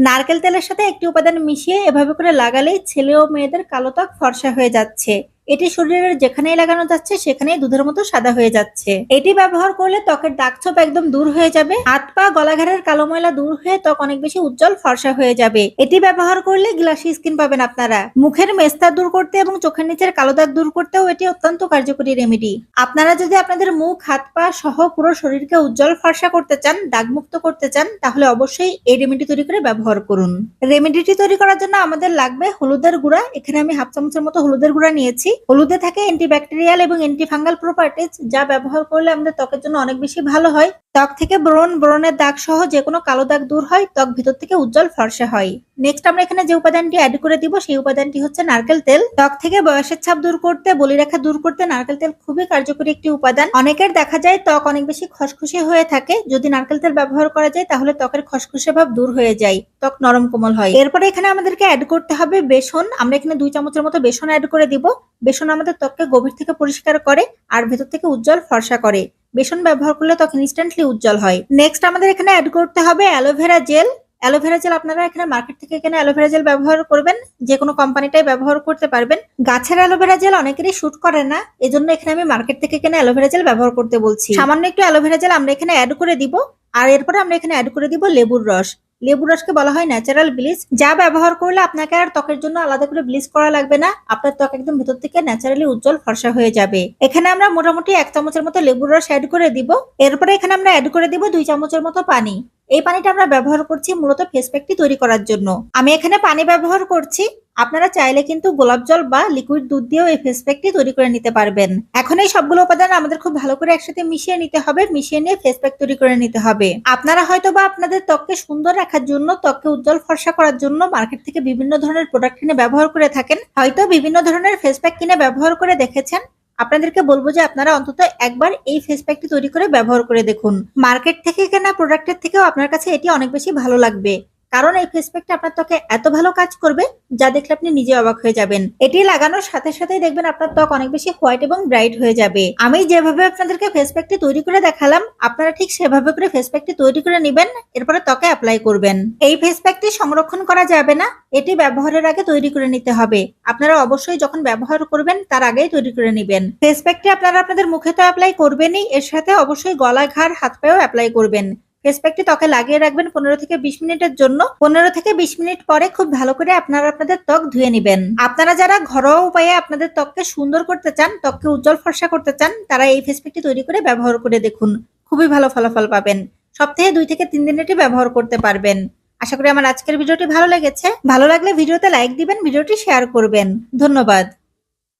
নারকেল তেলের সাথে একটি উপাদান মিশিয়ে এভাবে করে লাগালেই ছেলে ও মেয়েদের কালো ত্বক ফর্সা হয়ে যাচ্ছে। এটি শরীরের যেখানেই লাগানো যাচ্ছে, সেখানেই দুধের মতো সাদা হয়ে যাচ্ছে। এটি ব্যবহার করলে ত্বকের দাগ ছোপ একদম দূর হয়ে যাবে। হাত পা গলাঘাড়ের কালো ময়লা দূর হয়ে ত্বক অনেক বেশি উজ্জ্বল ফর্সা হয়ে যাবে। এটি ব্যবহার করলে গ্লাসি স্কিন পাবেন আপনারা। মুখের মেস্তা দূর করতে এবং চোখের নিচের কালো দাগ দূর করতেও এটি অত্যন্ত কার্যকরী রেমেডি। আপনারা যদি আপনাদের মুখ, হাত পা সহ পুরো শরীরকে উজ্জ্বল ফর্সা করতে চান, দাগমুক্ত করতে চান, তাহলে অবশ্যই এই রেমেডি তৈরি করে ব্যবহার করুন। রেমেডিটি তৈরি করার জন্য আমাদের লাগবে হলুদের গুঁড়া। এখানে আমি হাফ চামচের মতো হলুদের গুঁড়া নিয়েছি। হলুদে থাকে অ্যান্টিব্যাকটেরিয়াল এবং অ্যান্টিফাঙ্গাল প্রপার্টিজ যা ব্যবহার করলে আমাদের ত্বকের জন্য অনেক বেশি ভালো হয়। ত্বক থেকে ব্রণ, ব্রণের দাগ সহ যে কোনো কালো দাগ দূর হয়, ত্বক ভিতর থেকে উজ্জ্বল ফর্সা হয়। নেক্সট আমরা এখানে যে উপাদানটি অ্যাড করে দিব, সেই উপাদানটি হচ্ছে নারকেল তেল। ত্বক থেকে বয়সের ছাপ দূর করতে, বলিরেখা দূর করতে নারকেল তেল খুবই কার্যকরী একটি উপাদান। অনেকের দেখা যায় ত্বক অনেক বেশি খসখসে হয়ে থাকে। যদি নারকেল তেল ব্যবহার করা যায়, তাহলে ত্বকের খসখসে ভাব দূর হয়ে যায়। ত্বক নরম কোমল হয়। এরপরে এখানে আমাদেরকে অ্যাড করতে হবে বেসন। আমরা এখানে দুই চামচের মতো বেসন অ্যাড করে দিব। বেসন আমাদের ত্বককে গভীর থেকে পরিষ্কার করে, আর ভেতর থেকে উজ্জ্বল ফর্সা করে। বেসন ব্যবহার করলে ত্বক ইনস্ট্যান্টলি উজ্জ্বল হয়। নেক্সট আমাদের এখানে অ্যাড করতে হবে অ্যালোভেরা জেল অ্যালোভেরা জেল আপনারা এখানে মার্কেট থেকে এখানে অ্যালোভেরা জেল ব্যবহার করবেন, যে কোনো কোম্পানিটাই ব্যবহার করতে পারবেন। গাছের অ্যালোভেরা জেল অনেকেরই শুট করে না, এজন্য এখানে আমি মার্কেট থেকে এখানে অ্যালোভেরা জেল ব্যবহার করতে বলছি। সামান্য একটু অ্যালোভেরা জেল আমরা এখানে অ্যাড করে দিব, আর এরপরে আমরা এখানে অ্যাড করে দিব লেবুর রস। লেবু রসকে বলা হয় ন্যাচারাল ব্লিচ যা ব্যবহার করলে আপনাকে আর ত্বকের জন্য আলাদা করে ব্লিচ করা লাগবে না, আপনার ত্বক একদম ভেতর থেকে ন্যাচারালি উজ্জ্বল ফর্সা হয়ে যাবে। এখানে আমরা মোটামুটি এক চামচের মতো লেবুর রস অ্যাড করে দিব, এরপরে এখানে আমরা অ্যাড করে দিব দুই চামচের মতো পানি। এই পানিটা আমরা ব্যবহার করছি মূলত ফেস প্যাকটি তৈরি করার জন্য। আমি এখানে পানি ব্যবহার করছি। আপনারা চাইলে কিন্তু গোলাপ জল বা লিকুইড দুধ দিয়েও এই ফেস প্যাকটি তৈরি করে নিতে পারবেন। এখন এই সবগুলো উপাদান আমাদের খুব ভালো করে একসাথে মিশিয়ে নিতে হবে, মিশিয়ে নিয়ে ফেস প্যাক তৈরি করে নিতে হবে। আপনারা হয়তো বা আপনাদের ত্বককে সুন্দর রাখার জন্য, ত্বককে উজ্জ্বল ফর্সা করার জন্য মার্কেট থেকে বিভিন্ন ধরনের প্রোডাক্ট কিনে ব্যবহার করে থাকেন। হয়তো বিভিন্ন ধরনের ফেস প্যাক কিনে ব্যবহার করে দেখেছেন। আপনাদেরকে বলব যে আপনারা অন্তত একবার এই ফেস প্যাকটি তৈরি করে ব্যবহার করে দেখুন। মার্কেট থেকে কেনা প্রোডাক্টের থেকেও আপনার কাছে এটি অনেক বেশি ভালো লাগবে। কারণ এই ফেস প্যাকটা আপনার ত্বকে এত ভালো কাজ করবে, যা দেখলে আপনি নিজে অবাক হয়ে যাবেন। এটি লাগানোর সাথে সাথেই দেখবেন আপনার ত্বক অনেক বেশি হোয়াইট এবং ব্রাইট হয়ে যাবে। আমি যেভাবে আপনাদেরকে ফেস প্যাকটি তৈরি করে দেখালাম, আপনারা ঠিক সেভাবে করে ফেস প্যাকটি তৈরি করে নেবেন, এরপরে ত্বকে অ্যাপ্লাই করবেন। এই ফেস প্যাকটি সংরক্ষণ করা যাবে না, এটি ব্যবহারের আগে তৈরি করে নিতে হবে। আপনারা অবশ্যই যখন ব্যবহার করবেন, তার আগেই তৈরি করে নেবেন। ফেস প্যাকটি আপনারা আপনাদের মুখে তো অ্যাপ্লাই করবেনই, এর সাথে অবশ্যই গলা ঘাড়, হাত পায়েও অ্যাপ্লাই করবেন। ফেস প্যাকটি ত্বকে লাগিয়ে রাখবেন পনেরো থেকে বিশ মিনিটের জন্য। পনেরো থেকে বিশ মিনিট পরে খুব ভালো করে আপনারা আপনাদের ত্বক ধুয়ে নেবেন। আপনারা যারা ঘরোয়া উপায়ে আপনাদের ত্বককে সুন্দর করতে চান, ত্বককে উজ্জ্বল ফর্সা করতে চান, তারা এই ফেস প্যাকটি তৈরি করে ব্যবহার করে দেখুন। খুবই ভালো ফলাফল পাবেন। সপ্তাহে দুই থেকে তিন দিন এটি ব্যবহার করতে পারবেন। আশা করি আমার আজকের ভিডিওটি ভালো লেগেছে। ভালো লাগলে ভিডিওতে লাইক দিবেন, ভিডিওটি শেয়ার করবেন। ধন্যবাদ।